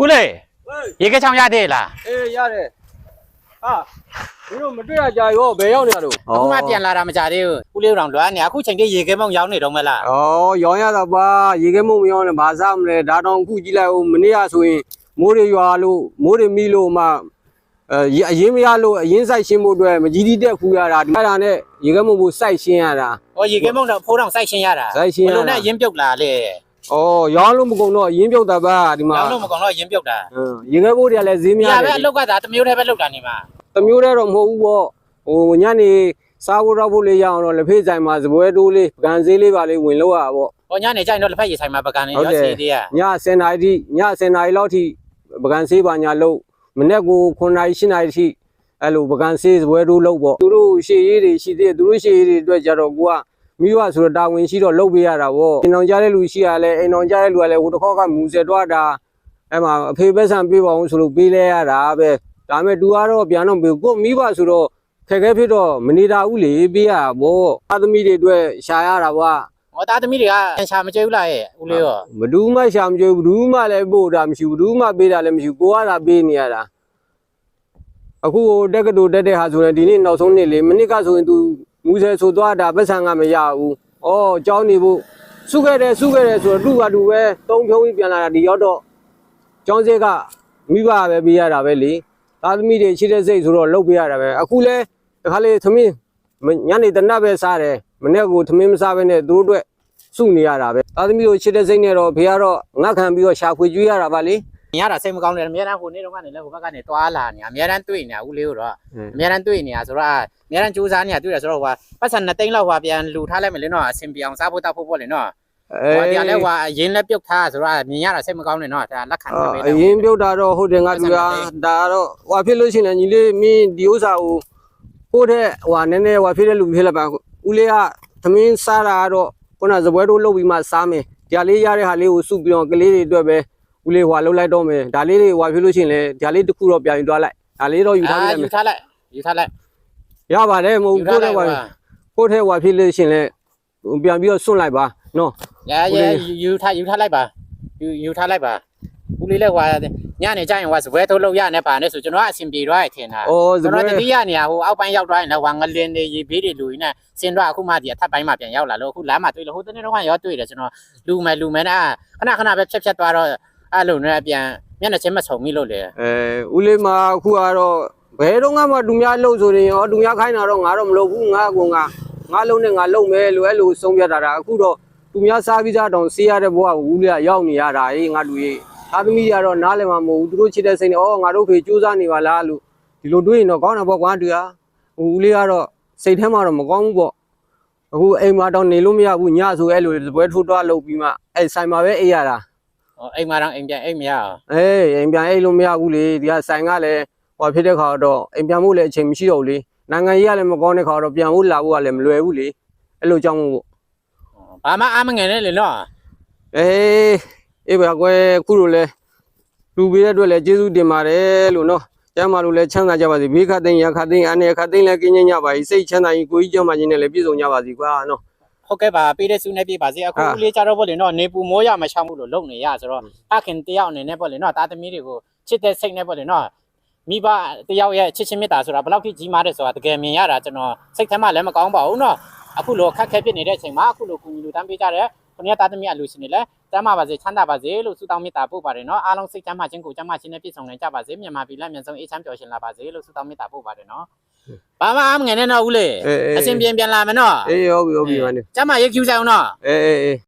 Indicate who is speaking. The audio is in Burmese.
Speaker 1: ဦးလေး
Speaker 2: ဟေး
Speaker 1: ရေကချောင်းရသေးလား
Speaker 2: အေးရတယ်ဟာမင်းတို့မတွေ့ရကြရောဘယ်ရောက်နေရတော့
Speaker 1: အခုမှပြန်လာတာမကြသေးဘူးဦးလေးတို့လွမ်းနေအခုချိန်ကြီးရေခဲမောင်ရောက်နေတော့မလား
Speaker 2: ဩရောင်းရတာပါရေခဲမုံမရောင်းနဲ့ဘာစားမလဲဒါတောင်ခုကြည့်လိုက်ဦးမနေ့ကဆိုရင်မိုးတွေရွာလို့မိုးတွေမိလို့မှအဲရေအရင်မရလို့အရင်စိုက်ရှင်းဖို့အတွက်မကြီးတီးတက်ခူရတာဒီအဲ့ဒါနဲ့ရေခဲမုံကိုစိုက်ရှင်းရတာ
Speaker 1: ဟောရေခဲမောင်တော့ဖိုးတောင်စိုက်ရှင်းရတာ
Speaker 2: စိုက်ရှင်းရတာ
Speaker 1: ဘယ်လိုနဲ့ရင်းပြုတ်လာလေ
Speaker 2: ဩရောင်းလို့မကုန်တော့အရင်ပြုတ်တာပါဒီမှာ
Speaker 1: ရောက်လို့မကောင်တော့ရင်းပြုတ်တာ
Speaker 2: ဟမ်ရေခဲဘိုးတွေကလည်းဈေး
Speaker 1: မြာ
Speaker 2: များ
Speaker 1: ပဲ
Speaker 2: တယ်
Speaker 1: အလောက်ကသာတစ်မျိုးတည်းပဲလောက်တာနေမှာ
Speaker 2: တစ်မျိုးတည်းတော့မဟုတ်ဘူးပေါ့ဟိုညနေစားဖို့တော့ဖို့လေးရအောင်တော့လက်ဖေးဆိုင်မှာစပွဲတိုးလေးပကံဈေးလေးပါလေးဝင်လို့ရပါပေါ့
Speaker 1: ဟောညနေကျရင်တော့လက်ဖက်ရည်ဆိုင်မှာပကံနေ
Speaker 2: ဟုတ်
Speaker 1: ရော
Speaker 2: တယ်
Speaker 1: စီသေးရ
Speaker 2: ည10နာရီထိည10နာရီလောက်ထိပကံဆေးပါညာလို့မနေ့က9နာရီ10နာရီထိအဲ့လိုပကံဆေးစပွဲတိုးလို့ပေါ့သူတို့ရှေ့ရေးတွေရှိသေးတယ်သူတို့ရှေ့ရေးတွေအတွက်ကြတော့ကိုက မိဘဆိုတော့တာဝန်ရှိတော့လုပ်ပေးရတာပေါ့အိမ်တော်ကြားတဲ့လူရှိရလဲအိမ်တော်ကြားတဲ့လူကလည်းဟိုတစ်ခေါက်ကမူဆယ်တော့တာအဲ့မှာအဖေဘက်ဆန်ပေးပါအောင်ဆိုလို့ပေးလဲရတာပဲဒါပေမဲ့သူကတော့ပြန်တော့ပေးကိုမိဘဆိုတော့ခက်ခဲဖြစ်တော့မနေတာဦးလေပေးရတာပေါ့အသမီးတွေအတွက်ရှာရတာပေါ့
Speaker 1: ဟောသားသမီးတွေကရှာမကြွဘူးလားရဲ့ဦးလေးရော
Speaker 2: ဘဒူးမှရှာမကြဘူးဘဒူးမှလည်းပို့တာမရှိဘူးဘဒူးမှပေးတာလည်းမရှိဘူးကိုကသာပေးနေရတာအခုဟိုတက်ကတူတက်တဲ့ဟာဆိုရင်ဒီနေ့နောက်ဆုံးနေ့လေမနစ်ကဆိုရင် तू မူဆယ်ဆိုသွားတာပတ်စံကမရဘူးဩကြောင်းနေဖို့စုခဲ့တယ်စုခဲ့တယ်ဆိုတော့တူကတူပဲသုံးဖြုံးပြီးပြန်လာတာဒီရောက်တော့ကျောင်းစက်ကမိဘပဲပေးရတာပဲလေသားသမီးတွေရှိတဲ့စိတ်ဆိုတော့လုပ်ပေးရတာပဲအခုလဲတခါလေသမီးညနေတနတ်ပဲစားတယ်မနေ့ကသမင်းမစားဘဲနဲ့သူတို့အတွက်စုနေရတာပဲသားသမီးတို့ချစ်တဲ့စိတ်နဲ့တော့ဖေကတော့ငတ်ခံပြီးတော့ရှာဖွေကျွေးရတာပါလေ
Speaker 1: မြင်ရတာစိတ်မကောင်းတယ်အများတန်းဟိုနေ့တော့ကနေလည်းဟိုဘက်ကနေတွာလာနေအများတန်းတွေ့နေတာဦးလေးတို့တော့အများတန်းတွေ့နေတာဆိုတော့အများတန်းစူးစမ်းနေတာတွေ့တယ်ဆိုတော့ဟိုပတ်စံနှစ်သိန်းလောက်ဟိုပြန်လူထားလိုက်မယ်လေနော်အဆင်ပြေအောင်စားဖို့တောက်ဖို့ပေါ့လေနော်
Speaker 2: အဲ
Speaker 1: ဟိုတရားလဲဟိုအရင်လက်ပြုတ်ထားဆိုတော့မြင်ရတာစိတ်မကောင်းနဲ့နော်ဒါလက်ခံနေပဲ
Speaker 2: အရင်ပြုတ်တာတော့ဟုတ်တယ်ငါတူတာဒါတော့ဟွာဖြစ်လို့ရှိရင်လည်းညီလေးမင်းဒီဥစ္စာကိုကိုယ့်တဲ့ဟွာနည်းနည်းဟွာဖြစ်တဲ့လူဖြစ်လိုက်ပါဦးလေးကသမင်းစားတာကတော့ခုနဇပွဲတို့လုပ်ပြီးမှစားမယ်ဒီဟာလေးရတဲ့ဟာလေးကိုစုပြီးတော့ကလေးတွေအတွက်ပဲ ဦးလေးဟွာလုပ်လိုက်တော့မယ်ဒါလေးတွေဟွာဖြစ်လို့ရှိရင်လည်းဒါလေးတစ်ခုတော့ပြန်ယူသွားလိုက်ဒါလေးတော့ယူထားပြီးလိုက်မ
Speaker 1: ယူ
Speaker 2: ယ်
Speaker 1: ထားလိုက်ယူထားလိုက်
Speaker 2: ရပါတယ်မဟုတ်
Speaker 1: ယူ
Speaker 2: ဘူး
Speaker 1: ထား
Speaker 2: ကိုယ့်
Speaker 1: လို
Speaker 2: တဲ့
Speaker 1: က်
Speaker 2: ဟွာကိုယ့်တဲ့ဟွာဖြစ်လို့ရှိရင်လည်းပြန်ပြီးတော့စွန့်လိုက်ပါနော်
Speaker 1: ရဲရဲယူထားယူထားလိုက်ပါယူယူထားလိုက်ပါဦးလေးလည်းဟိုညနေကျရင်ဟိုစပွဲထုတ်လို့ရနေပါနဲ့ဆိုကျွန်တော်ကအဆင်ပြေသွားတယ်ထင်တာ။
Speaker 2: အော်စ
Speaker 1: ကျွန်
Speaker 2: ပွဲ
Speaker 1: တော်တတိယနေရာဟိုအောက်ပိုင်းရောက်သွားရင်လည်းဟိုငလင်းတွေရေဘေးတွေလူရင်းနဲ့စင်တော့အခုမှဒီအထက်ပိုင်းမှာပြန်ရောက်လာလို့အခုလမ်းမှာတွေ့လို့ဟိုတနေ့တော့ရောတွေ့တယ်ကျွန်တော်လူမယ်လူမယ်နဲ့ခဏခဏပဲဖြတ်ဖြတ်သွားတော့ အဲ့လိုနဲ့ပြန်မျက်နှာချင်းမဆုံမိလို့လေ
Speaker 2: အဲဦးလေးမအခုကတော့ဘယ်တော့မှသူများလှုပ်ဆိုရင်ရောသူများခိုင်းတာတော့ငါတော့မလုပ်ဘူးငါကငါငါလုံးနဲ့ငါလုံးမယ်လို့အဲ့လိုဆုံးဖြတ်တာဒါအခုတော့သူများစားပြီးသားတောင်ဆေးရတဲ့ဘဝကိုဦးလေးကရောက်နေရတာအေးငါလူကြီးသားသမီးတွေကတော့နားလည်မှာမဟုတ်ဘူးသူတို့ချစ်တဲ့စိတ်နဲ့အော်ငါတို့ဖေကြိုးစားနေပါလားလို့ဒီလိုတွေးရင်တော့ကောင်းတာပေါ့ကွာတူရဟိုဦးလေးကတော့စိတ်ထဲမှာတော့မကောင်းဘူးပေါ့အခုအိမ်မှာတော့နေလို့မရဘူးညဆိုအဲ့လိုစပွဲထိုးတော့လုပ်ပြီးမှအဲ့ဆိုင်မှာပဲအိပ်ရတာ
Speaker 1: ဟို အိမ်မှာတော့အိမ်ပြန်အိမ်မရအောင်
Speaker 2: အေးအိမ်ပြန်အိတ်လို့မရဘူးလေဒီကဆိုင်ကလည်းဟိုဖြစ်တဲ့ခါတော့အိမ်ပြန်ဖို့လည်းအချိန်မရှိတော့ဘူးလေနိုင်ငံကြီးကလည်းမကောင်းတဲ့ခါတော့ပြန်ဖို့လာဖို့ကလည်းမလွယ်ဘူးလေအဲ့လိုကြောင့်မို့ပေါ့
Speaker 1: ဘာမှအားမငယ်နဲ့လေနော်
Speaker 2: အေးအေးပါကွယ်ခုလိုလဲလူပေးတဲ့အတွက်လည်းကျေးဇူးတင်ပါတယ်လို့နော်ကျမ်းမာလို့လည်းချမ်းသာကြပါစေဘေးခတ်သိမ်းရခတ်သိမ်းအနေခတ်သိမ်းလည်းကင်းကျင်းကြပါစေစိတ်ချမ်းသာရင်ကိုကြီးကျမ်းမာခြင်းနဲ့လည်းပြည့်စုံကြပါစေကွာနော်
Speaker 1: ဟုတ်ကဲ့ပါပေးတဲ့စုနဲ့ပြပါစေအခု
Speaker 2: ဟာ
Speaker 1: ဦးလေးကြတော့ပေါ့လေနော်နေပူမိုးရမချောင်းဘူးလို့လုံနေရဆိုတော့အခင်တယောက်အနေနဲ့ပေါ့လေနော်သားသမီးတွေကိုချစ်တဲ့စိတ်နဲ့ပေါ့လေနော်မိဘတယောက်ရဲ့ချစ်ချင်းမေတ္တာဆိုတာဘယ်လောက်ထိကြီးမားတယ်ဆိုတာတကယ်မြင်ရတာကျွန်တော်စိတ်ထဲမှာလည်းမကောင်းပါဘူးနော်အခုလိုခက်ခဲဖြစ်နေတဲ့အချိန်မှာအခုလိုကူညီလူတန်းပေးကြတယ်ခုနေ့သားသမီးအလူရှင်တွေလည်းတမ်းပါပါစေချမ်းသာပါစေလို့ဆုတောင်းမေတ္တာပို့ပါတယ်နော်အားလုံးစိတ်ချမ်းသာခြင်းကိုချမ်းသာခြင်းနဲ့ပြည့်စုံနိုင်ကြပါစေမြန်မာပြည်လက်မြန်ဆုံးအေးချမ်းပျော်ရွှင်လာပါစေလို့ဆုတောင်းမေတ္တာပို့ပါတယ်နော် ဘာမှအားမငယ်နဲ့တော့ဦးလေး
Speaker 2: အေးအေး
Speaker 1: အစဉ်ပြန်ပြန်လာမယ်နော်
Speaker 2: အေးဟုတ်ပြီဟုတ်ပြီမနေ
Speaker 1: ကျမ်းမရေကျူးဆိုင်အောင်နော်
Speaker 2: အေးအေးအေး